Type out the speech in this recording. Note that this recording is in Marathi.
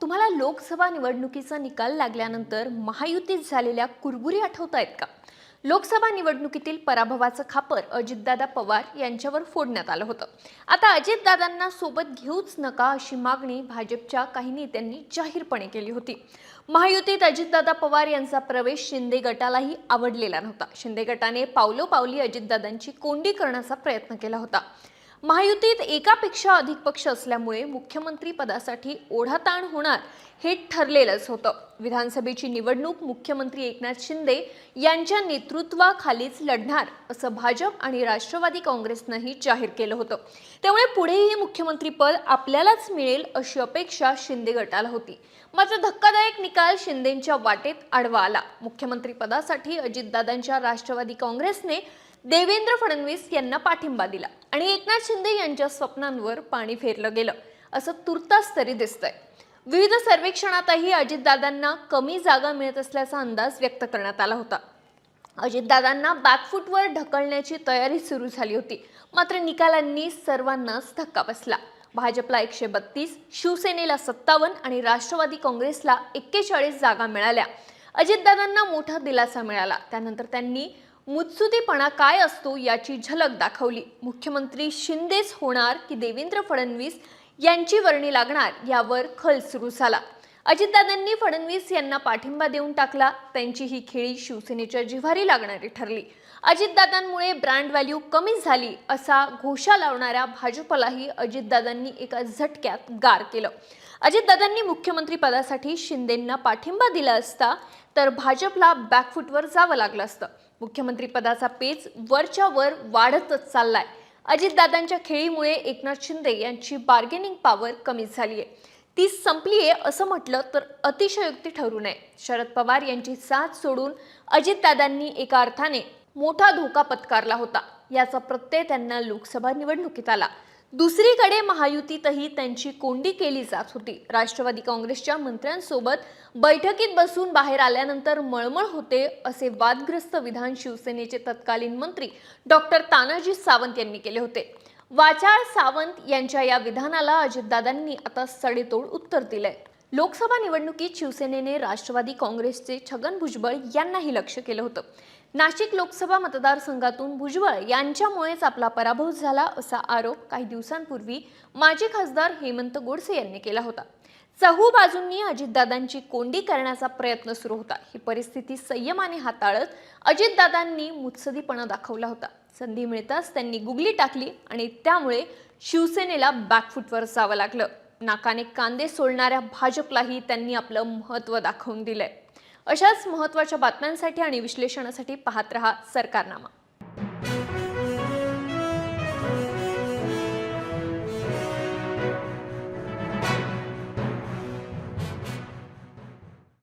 तुम्हाला लोकसभा निवडणुकीचा निकाल लागल्यानंतर महायुतीत झालेल्या कुरबुरी आठवत आहेत का? लोकसभा निवडणुकीतील पराभवाचं खापर अजितदादा पवार यांच्यावर फोडण्यात आलं होतं. आता अजितदादांना सोबत घेऊच नका अशी मागणी भाजपच्या काही नेत्यांनी जाहीरपणे केली होती. महायुतीत अजितदादा पवार यांचा प्रवेश शिंदे गटालाही आवडलेला नव्हता. शिंदे गटाने पावलोपावली अजितदादांची कोंडी करण्याचा प्रयत्न केला होता. महायुतीत एकापेक्षा अधिक पक्ष असल्यामुळे मुख्यमंत्री पदासाठी ओढाताण होणार हे ठरलेलंच होतं. विधानसभेची निवडणूक मुख्यमंत्री एकनाथ शिंदे यांच्या नेतृत्वाखालीच लढणार असं भाजप आणि राष्ट्रवादी काँग्रेसनंही जाहीर केलं होतं. त्यामुळे पुढेही मुख्यमंत्रीपद आपल्यालाच मिळेल अशी अपेक्षा शिंदे गटाला होती. मात्र धक्कादायक निकाल शिंदेंच्या वाटेत आडवा आला. मुख्यमंत्रीपदासाठी अजितदादांच्या राष्ट्रवादी काँग्रेसने देवेंद्र फडणवीस यांना पाठिंबा दिला. आणि एकनाथ शिंदे यांच्या स्वप्नांवर पाणी फेरलं गेलं. असं तुर्तास तरी दिसतंय. विविध सर्वेक्षणातही अजितदादांना कमी जागा मिळत असल्याचा अंदाज व्यक्त करण्यात आला होता. अजितदादांना बॅकफूटवर ढकलण्याची तयारी सुरू झाली होती. मात्र निकालांनी सर्वांनाच धक्का बसला. भाजपला एकशे बत्तीस शिवसेनेला सत्तावन्न आणि राष्ट्रवादी काँग्रेसला एक्केचाळीस जागा मिळाल्या. अजितदादांना मोठा दिलासा मिळाला. त्यानंतर त्यांनी मुत्सुदीपणा काय असतो याची झलक दाखवली. मुख्यमंत्री शिंदेच होणार की देवेंद्र फडणवीस यांची वर्णी लागणार यावर खल सुरू झाला. अजितदादांनी फडणवीस यांना पाठिंबा देऊन टाकला. त्यांची ही खेळी शिवसेनेच्या जिव्हारी लागणारी ठरली. अजितदादांमुळे ब्रँड व्हॅल्यू कमी झाली असा घोषा लावणाऱ्या भाजपलाही अजितदादांनी एका झटक्यात गार केलं. अजितदादांनी मुख्यमंत्री पदासाठी शिंदेंना पाठिंबा दिला असता तर भाजपला बॅकफूटवर जावं लागलं असतं. मुख्यमंत्रीपदाचा पेच वरच्या वर वाढतच चाललाय. अजितदादांच्या खेळीमुळे एकनाथ शिंदे यांची बार्गेनिंग पॉवर कमी झाली आहे ती संपली आहे असं म्हटलं तर अतिशयोक्ती ठरू नये. शरद पवार यांची साथ सोडून अजितदादांनी एका अर्थाने मोठा धोका पत्कारला होता. याचा प्रत्यय त्यांना लोकसभा निवडणुकीत आला. दुसरीकडे महायुतीतही त्यांची कोंडी केली जात होती. राष्ट्रवादी काँग्रेसच्या मंत्र्यांसोबत बैठकीत बसून बाहेर आल्यानंतर मळमळ होते असे वादग्रस्त विधान शिवसेनेचे तत्कालीन मंत्री डॉक्टर तानाजी सावंत यांनी केले होते. वाचाळ सावंत यांच्या या विधानाला अजितदादांनी आता सडेतोड उत्तर दिलंय. लोकसभा निवडणुकीत शिवसेनेने राष्ट्रवादी काँग्रेसचे छगन भुजबळ यांनाही लक्ष केलं होतं. नाशिक लोकसभा मतदारसंघातून भुजबळ यांच्यामुळेच आपला पराभव झाला असा आरोप काही दिवसांपूर्वी माजी खासदार हेमंत गोडसे यांनी केला होता. चहू बाजूंनी अजितदादांची कोंडी करण्याचा प्रयत्न सुरू होता. ही परिस्थिती संयमाने हाताळत अजितदादांनी मुत्सदीपणा दाखवला होता. संधी मिळताच त्यांनी गुगली टाकली आणि त्यामुळे शिवसेनेला बॅकफुटवर जावं लागलं. नाकाने कांदे सोडणाऱ्या भाजपलाही त्यांनी आपलं महत्त्व दाखवून दिलंय. अशाच महत्त्वाच्या बातम्यांसाठी आणि विश्लेषणासाठी पाहत रहा सरकारनामा.